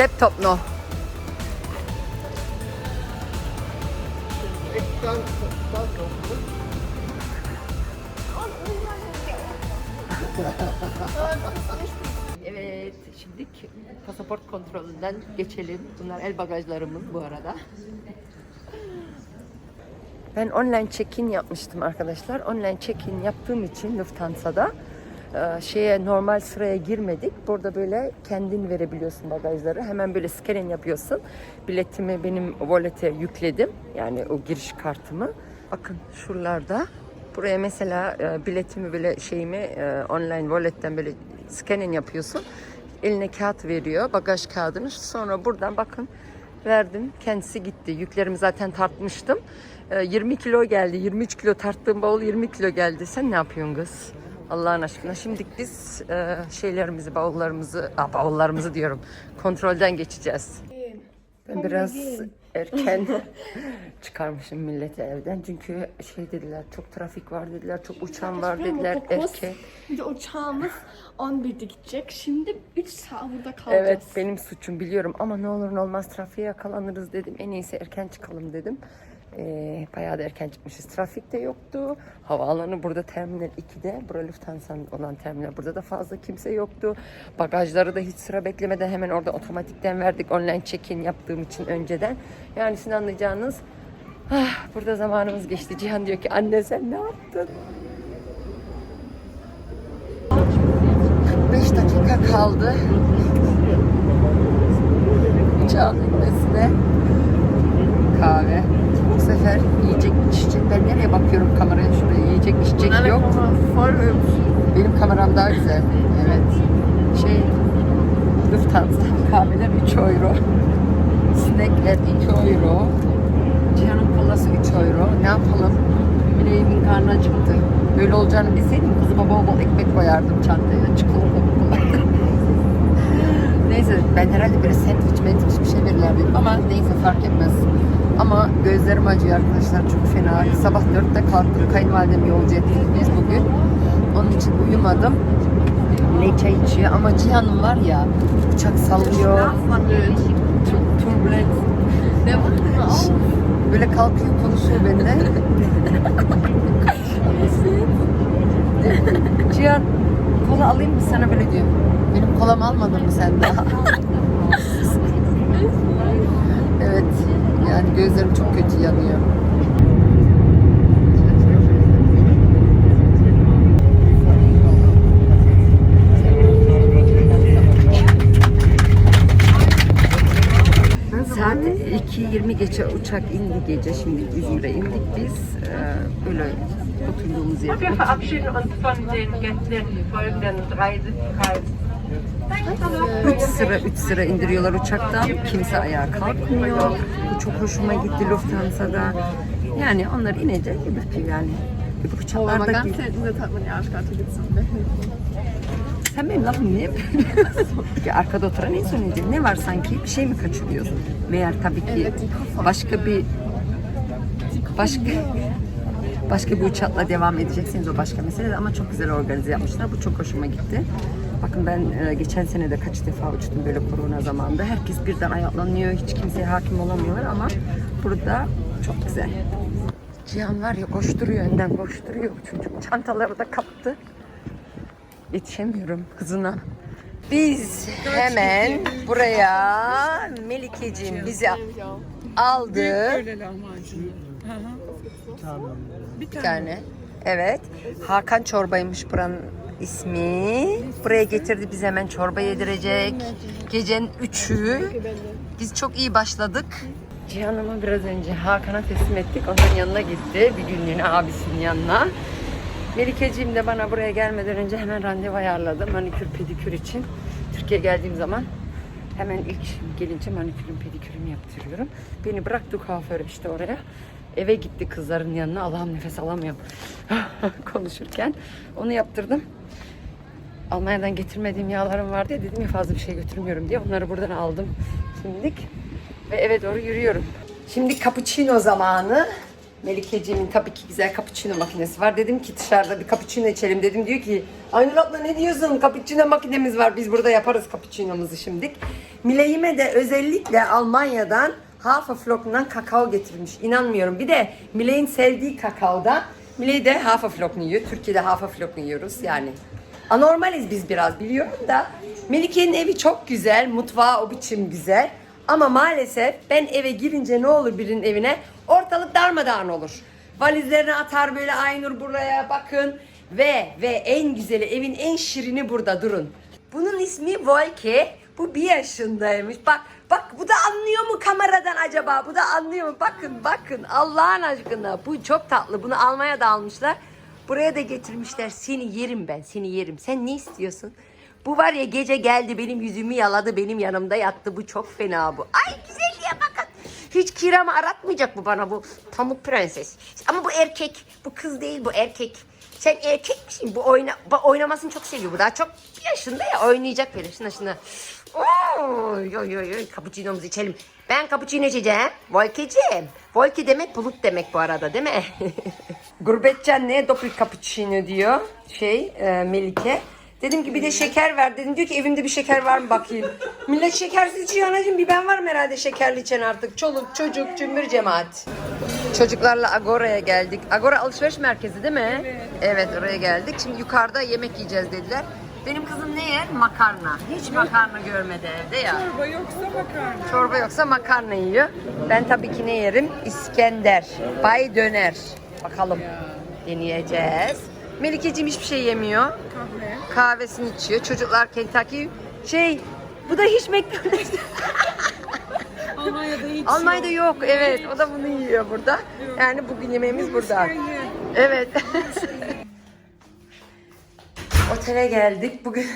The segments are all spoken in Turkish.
Und Laptop noch. Evet, şimdi pasaport kontrolünden geçelim. Bunlar el bagajlarımın bu arada. Ben online check-in yapmıştım arkadaşlar. Online check-in yaptığım için Lufthansa'da şeye normal sıraya girmedik. Burada böyle kendin verebiliyorsun bagajları. Hemen böyle scanin yapıyorsun. Biletimi benim wallet'e yükledim. Yani o giriş kartımı. Bakın şuralarda. Buraya mesela e, biletimi böyle şeyimi e, online wallet'ten böyle scanin yapıyorsun. Eline kağıt veriyor. Bagaj kağıdını. Sonra buradan bakın verdim. Kendisi gitti. Yüklerimi zaten tartmıştım. Ee, 20 kilo geldi. 23 kilo tarttığım bavul 20 kilo geldi. Sen ne yapıyorsun kız? Allah'ın aşkına. Şimdi biz e, şeylerimizi, bavullarımızı, aa, bavullarımızı diyorum. Kontrolden geçeceğiz. Ben biraz erken çıkarmışım milleti evden. Çünkü şey dediler, çok trafik var dediler, çok uçan var dediler. Erken. Bir de uçağımız 11'de gidecek. Şimdi 3 saat burada kalacağız. Evet benim suçum biliyorum ama ne olur ne olmaz trafiğe yakalanırız dedim. En iyisi erken çıkalım dedim. Ee, bayağı da erken çıkmışız. Trafik de yoktu. Havaalanı burada terminal 2'de. Burası Lufthansa'nın olan terminal. Burada da fazla kimse yoktu. Bagajları da hiç sıra beklemeden hemen orada otomatikten verdik. Online check-in yaptığım için önceden. Yani sizin anlayacağınız ah, burada zamanımız geçti. Cihan diyor ki anne sen ne yaptın? 45 dakika kaldı uçağın inmesine kahve. Sefer yiyecek içecek. Ben nereye bakıyorum kameraya şuraya yiyecek içecek yok. Benim kameram daha güzel. Evet. Şey Lufthansa kahveler 3 euro. Snackler 2 euro. Cihan'ın kolası 3 euro. Ne yapalım? Bileğimin karnı acıktı. Böyle olacağını bilseydim kızıma bol bol ekmek koyardım çantaya. Çikolata. Neyse ben herhalde böyle sandviç mendviç bir şey verirler dedim ama neyse fark etmez. Ama gözlerim acıyor arkadaşlar çok fena. Sabah dörtte kalktım kayınvalidemi yolcu ettik biz bugün. Onun için uyumadım. Ne çay içiyor ama Cihan'ım var ya uçak sallıyor. Çok turbulent. Böyle kalkıyor konuşuyor benimle. Cihan kola alayım mı sana böyle diyor. Benim kolamı almadın mı sen daha? evet yani gözlerim çok kötü yanıyor. Saat 2.20 geçe uçak indi gece. Şimdi İzmir'e indik biz. Ee, böyle oturduğumuz yerde. Otur. 3 sıra 3 sıra indiriyorlar uçaktan. Kimse ayağa kalkmıyor. Bu çok hoşuma gitti Lufthansa'da. Yani onlar inecek gibi yani. Bu uçaklarda gibi. Sen benim lafımı niye Ki arkada oturan en son. Ne var sanki? Bir şey mi kaçırıyorsun? Meğer tabii ki başka bir başka başka bir uçakla devam edeceksiniz o başka mesele ama çok güzel organize yapmışlar. Bu çok hoşuma gitti. Bakın ben e, geçen sene de kaç defa uçtum böyle korona zamanında. Herkes birden ayaklanıyor. Hiç kimseye hakim olamıyorlar ama burada çok güzel. Cihan var ya koşturuyor önden koşturuyor çocuk. Çantaları da kaptı. Yetişemiyorum hızına. Biz hemen buraya Melikeciğim bizi aldı. Bir tane. Evet. Hakan çorbaymış buranın ismi. Buraya getirdi bize hemen çorba yedirecek. Gecenin üçü. Biz çok iyi başladık. Cihan'ımı biraz önce Hakan'a teslim ettik. Onun yanına gitti. Bir günlüğüne abisinin yanına. Melikeciğim de bana buraya gelmeden önce hemen randevu ayarladı. Manikür pedikür için. Türkiye geldiğim zaman hemen ilk gelince manikürüm pedikürümü yaptırıyorum. Beni bıraktı kuaför işte oraya. Eve gitti kızların yanına. Allah'ım nefes alamıyorum. Konuşurken. Onu yaptırdım. Almanya'dan getirmediğim yağlarım vardı ya dedim ya fazla bir şey götürmüyorum diye onları buradan aldım şimdilik ve eve doğru yürüyorum. Şimdi cappuccino zamanı. Melikeciğimin tabii ki güzel cappuccino makinesi var. Dedim ki dışarıda bir cappuccino içelim dedim. Diyor ki Aynur abla ne diyorsun? Cappuccino makinemiz var. Biz burada yaparız cappuccino'muzu şimdilik. Mileyime de özellikle Almanya'dan Haferflocken'dan kakao getirmiş. İnanmıyorum. Bir de Miley'in sevdiği kakaoda Miley de Haferflocken yiyor. Türkiye'de Haferflocken yiyoruz yani. Anormaliz biz biraz biliyorum da. Melike'nin evi çok güzel. Mutfağı o biçim güzel. Ama maalesef ben eve girince ne olur birinin evine? Ortalık darmadağın olur. Valizlerini atar böyle Aynur buraya bakın. Ve ve en güzeli evin en şirini burada durun. Bunun ismi Volke. Bu bir yaşındaymış. Bak bak bu da anlıyor mu kameradan acaba? Bu da anlıyor mu? Bakın bakın Allah'ın aşkına bu çok tatlı. Bunu Almanya'da almışlar. Buraya da getirmişler. Seni yerim ben. Seni yerim. Sen ne istiyorsun? Bu var ya gece geldi benim yüzümü yaladı benim yanımda yattı. Bu çok fena bu. Ay güzelliğe bakın. Hiç kiramı aratmayacak bu bana bu pamuk prenses. Ama bu erkek. Bu kız değil bu erkek. Sen erkek misin? Bu oyna, bu oynamasını çok seviyor. Bu daha çok yaşında ya oynayacak böyle. Şuna şuna. Oy oy oy oy. Cappuccino'muzu içelim. Ben cappuccino içeceğim. Volkeciğim. Volke demek bulut demek bu arada değil mi? Gurbetçen ne? Doppel cappuccino diyor. Şey e, Melike. Dedim ki bir de şeker ver. Dedim diyor ki evimde bir şeker var mı bakayım. Millet şekersiz içiyor anacığım. Bir ben varım herhalde şekerli içen artık. Çoluk çocuk cümbür cemaat. Çocuklarla Agora'ya geldik. Agora alışveriş merkezi değil mi? Evet. Evet oraya geldik. Şimdi yukarıda yemek yiyeceğiz dediler. Benim kızım ne yer? Makarna. Hiç makarna görmedi evde ya. Çorba yoksa makarna. Çorba yoksa makarna yiyor. Ben tabii ki ne yerim? İskender. Bay döner. Bakalım. Deneyeceğiz. Melikeciğim hiçbir şey yemiyor. Kahve. Kahvesini içiyor. Çocuklar Kentucky. Şey, bu da hiç McDonald's. Almanya'da hiç Almanya'da yok. Evet, o da bunu yiyor burada. Yani bugün yemeğimiz burada. Ye. Evet. Otele geldik. Bugün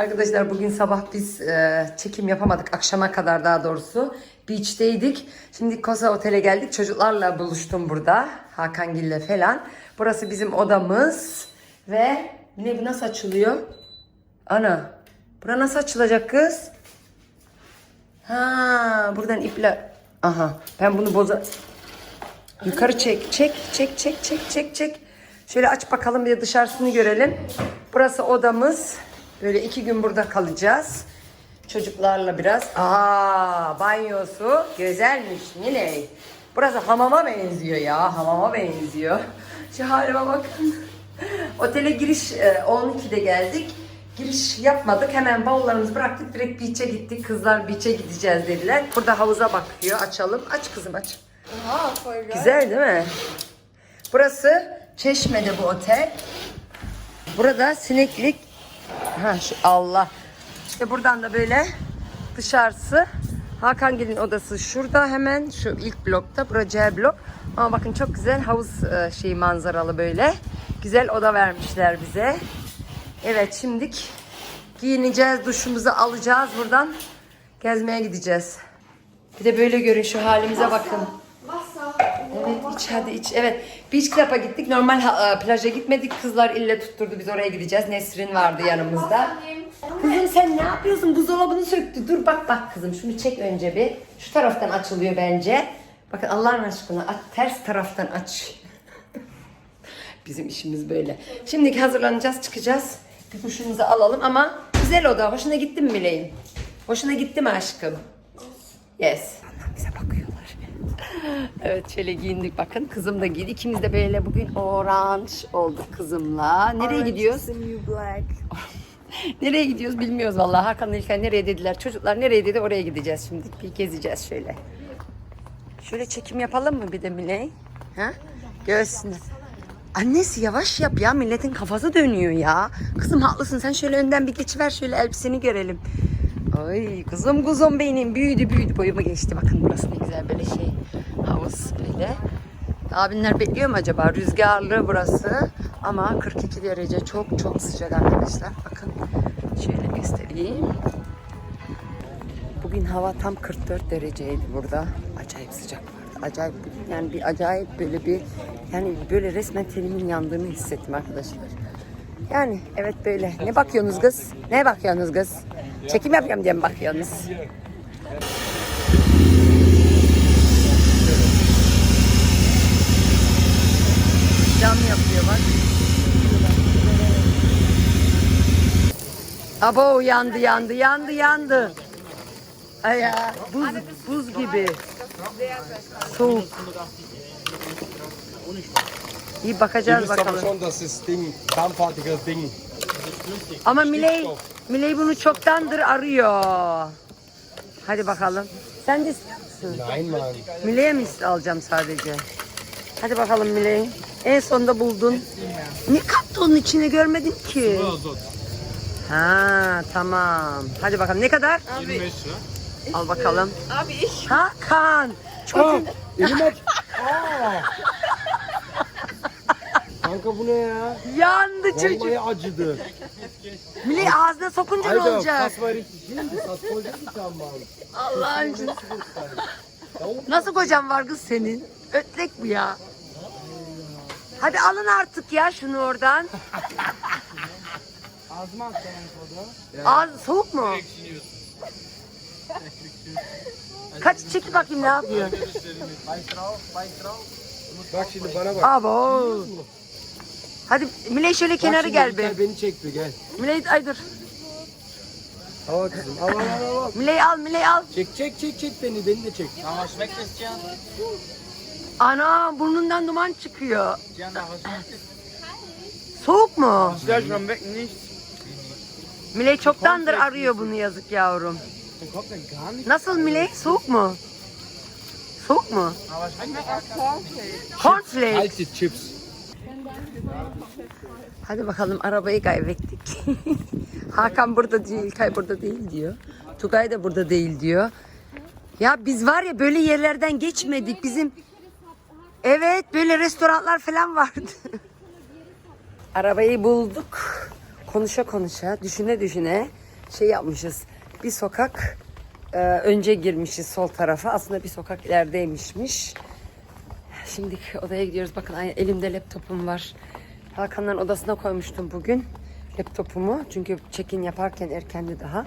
Arkadaşlar bugün sabah biz e, çekim yapamadık. Akşama kadar daha doğrusu. Beach'teydik. Şimdi Kosa Otel'e geldik. Çocuklarla buluştum burada. Hakan Gil'le falan. Burası bizim odamız. Ve ne bu nasıl açılıyor? Ana. Bura nasıl açılacak kız? Ha, buradan iple. Aha. Ben bunu boza Yukarı çek, çek, çek, çek, çek, çek, çek. Şöyle aç bakalım bir de dışarısını görelim. Burası odamız. Böyle iki gün burada kalacağız. Çocuklarla biraz. Aa, banyosu güzelmiş yine. Burası hamama benziyor ya, hamama benziyor. Şu halime bakın. Otele giriş e, 12'de geldik. Giriş yapmadık. Hemen bavullarımızı bıraktık. Direkt beach'e gittik. Kızlar beach'e gideceğiz dediler. Burada havuza bakıyor. Açalım. Aç kızım aç. Geil. Güzel değil mi? Burası Çeşme'de bu otel. Burada sineklik. Ha Allah. İşte buradan da böyle dışarısı. Hakan Gelin odası şurada hemen şu ilk blokta. Burası C blok. Ama bakın çok güzel havuz e, şeyi manzaralı böyle. Güzel oda vermişler bize. Evet şimdik giyineceğiz, duşumuzu alacağız buradan. Gezmeye gideceğiz. Bir de böyle görün şu halimize bakın. Evet iç hadi iç. Evet Beach Club'a gittik. Normal ha- e, plaja gitmedik. Kızlar ille tutturdu biz oraya gideceğiz. Nesrin vardı yanımızda. Kızım sen ne yapıyorsun? Buzdolabını söktü. Dur bak bak kızım şunu çek önce bir. Şu taraftan açılıyor bence. Bakın Allah'ın aşkına aç, ters taraftan aç. Bizim işimiz böyle. Şimdi hazırlanacağız çıkacağız. Bir duşumuzu alalım ama güzel oda. Hoşuna gitti mi Miley'in? Hoşuna gitti mi aşkım? Yes. Evet şöyle giyindik bakın. Kızım da giydi. İkimiz de böyle bugün orange olduk kızımla. Nereye gidiyoruz? The new black. Nereye gidiyoruz bilmiyoruz vallahi. Hakan İlker nereye dediler. Çocuklar nereye dedi oraya gideceğiz şimdi. Bir gezeceğiz şöyle. Şöyle çekim yapalım mı bir de Miley? Ha? Göğsünü. Annesi yavaş yap ya milletin kafası dönüyor ya. Kızım haklısın sen şöyle önden bir geçiver şöyle elbiseni görelim. Ay kızım kuzum benim büyüdü büyüdü boyumu geçti. Bakın burası ne güzel böyle şey havuz böyle. Abinler bekliyor mu acaba? Rüzgarlı burası ama 42 derece çok çok sıcak arkadaşlar. Bakın şöyle göstereyim. Bugün hava tam 44 dereceydi burada. Acayip sıcak. Acayip yani bir acayip böyle bir yani böyle resmen tenimin yandığını hissettim arkadaşlar. Yani evet böyle. Ne bakıyorsunuz kız? Ne bakıyorsunuz kız? Çekim yapıyorum diye mi bakıyorsunuz? Cam yapıyor bak. Abo yandı yandı yandı yandı. Ay ya buz, buz gibi. Soğuk. İyi bakacağız bakalım. Ama Miley, Miley bunu çoktandır arıyor. Hadi bakalım. Sen de istiyor musun? nein, Mann. Miley'e mi alacağım sadece? Hadi bakalım Miley. En sonunda buldun. Ne kattı onun içine görmedim ki. Ha tamam. Hadi bakalım ne kadar? Al bakalım. Abi iş. Hakan. Çok elim aç. Aa. Kanka bu ne ya? yandı çocuk. Vallahi acıdı. Miley ağzına sokunca ne olacak? için. Nasıl kocan var kız senin? Ötlek bu ya. Hadi alın artık ya şunu oradan. Ağzı soğuk mu? Kaç çekil bakayım ne yapıyor? Bak şimdi bana bak. Abo. Hadi Miley şöyle kenarı şimdi gel be. Beni çek bir gel. Miley ay dur. Al kızım. Al al al al. Miley al Miley al. Çek çek çek çek beni. Beni de çek. Ana burnundan duman çıkıyor. Soğuk mu? Miley çoktandır arıyor bunu yazık yavrum. Nasıl Miley? Soğuk mu? Soğuk mu? Cornflakes. Alte Chips. Hadi bakalım arabayı kaybettik. Hakan burada değil, İlkay burada değil diyor. Tugay da burada değil diyor. Ya biz var ya böyle yerlerden geçmedik. Bizim Evet böyle restoranlar falan vardı. Arabayı bulduk. Konuşa konuşa, düşüne düşüne şey yapmışız. Bir sokak e, önce girmişiz sol tarafa. Aslında bir sokak ilerideymişmiş. Şimdi odaya gidiyoruz. Bakın elimde laptopum var. Hakan'ın odasına koymuştum bugün laptopumu. Çünkü check-in yaparken erkendi daha.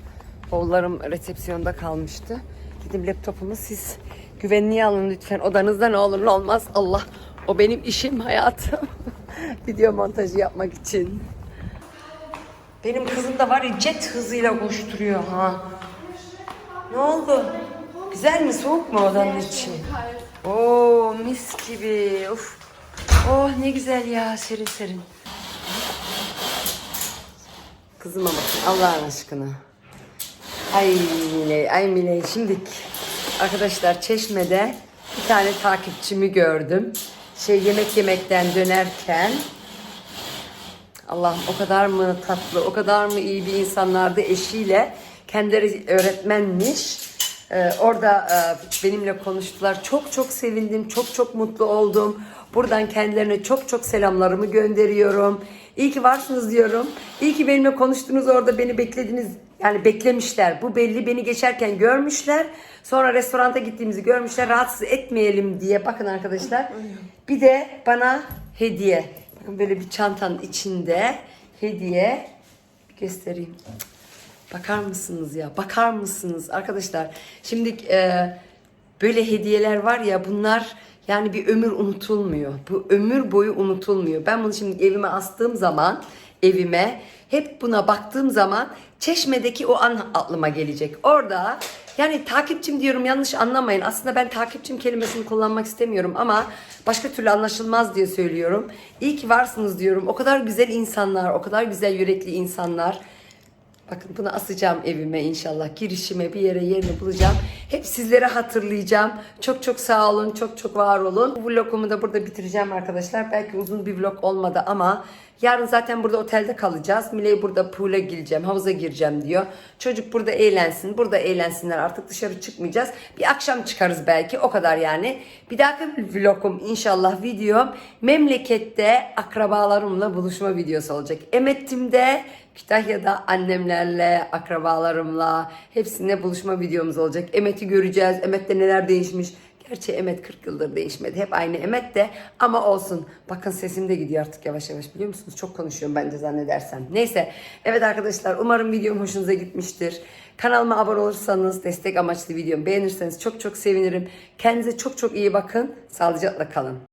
Oğullarım resepsiyonda kalmıştı. Dedim laptopumu siz güvenliğe alın lütfen. Odanızda ne olur ne olmaz. Allah o benim işim hayatım. Video montajı yapmak için. Benim kızım da var ya jet hızıyla koşturuyor ha. Ne oldu? Güzel mi? Soğuk mu odanın içi? Oo mis gibi. Uf. Oh ne güzel ya serin serin. Kızıma bakın Allah'ın aşkına. Ay Miley, ay Miley. Şimdi arkadaşlar Çeşme'de bir tane takipçimi gördüm. Şey yemek yemekten dönerken Allah o kadar mı tatlı, o kadar mı iyi bir insanlardı eşiyle. Kendileri öğretmenmiş. Ee, orada e, benimle konuştular. Çok çok sevindim, çok çok mutlu oldum. Buradan kendilerine çok çok selamlarımı gönderiyorum. İyi ki varsınız diyorum. İyi ki benimle konuştunuz orada beni beklediniz. Yani beklemişler. Bu belli beni geçerken görmüşler. Sonra restoranta gittiğimizi görmüşler. Rahatsız etmeyelim diye. Bakın arkadaşlar. Bir de bana hediye. Bakın böyle bir çantanın içinde hediye. Bir göstereyim. Bakar mısınız ya? Bakar mısınız arkadaşlar? Şimdi e, böyle hediyeler var ya bunlar yani bir ömür unutulmuyor. Bu ömür boyu unutulmuyor. Ben bunu şimdi evime astığım zaman evime hep buna baktığım zaman Çeşme'deki o an aklıma gelecek. Orada yani takipçim diyorum yanlış anlamayın. Aslında ben takipçim kelimesini kullanmak istemiyorum ama başka türlü anlaşılmaz diye söylüyorum. İyi ki varsınız diyorum. O kadar güzel insanlar, o kadar güzel yürekli insanlar. Bakın bunu asacağım evime inşallah. Girişime bir yere yerini bulacağım. Hep sizlere hatırlayacağım. Çok çok sağ olun. Çok çok var olun. Bu vlogumu da burada bitireceğim arkadaşlar. Belki uzun bir vlog olmadı ama yarın zaten burada otelde kalacağız. Miley burada pool'a gireceğim, havuza gireceğim diyor. Çocuk burada eğlensin. Burada eğlensinler. Artık dışarı çıkmayacağız. Bir akşam çıkarız belki. O kadar yani. Bir dahaki vlogum inşallah videom memlekette akrabalarımla buluşma videosu olacak. Emettim'de Kütahya'da annemlerle, akrabalarımla hepsine buluşma videomuz olacak. Emet'i göreceğiz. Emet'te neler değişmiş. Gerçi Emet 40 yıldır değişmedi. Hep aynı Emet de ama olsun. Bakın sesim de gidiyor artık yavaş yavaş biliyor musunuz? Çok konuşuyorum bence zannedersem. Neyse. Evet arkadaşlar umarım videom hoşunuza gitmiştir. Kanalıma abone olursanız destek amaçlı videomu beğenirseniz çok çok sevinirim. Kendinize çok çok iyi bakın. Sağlıcakla kalın.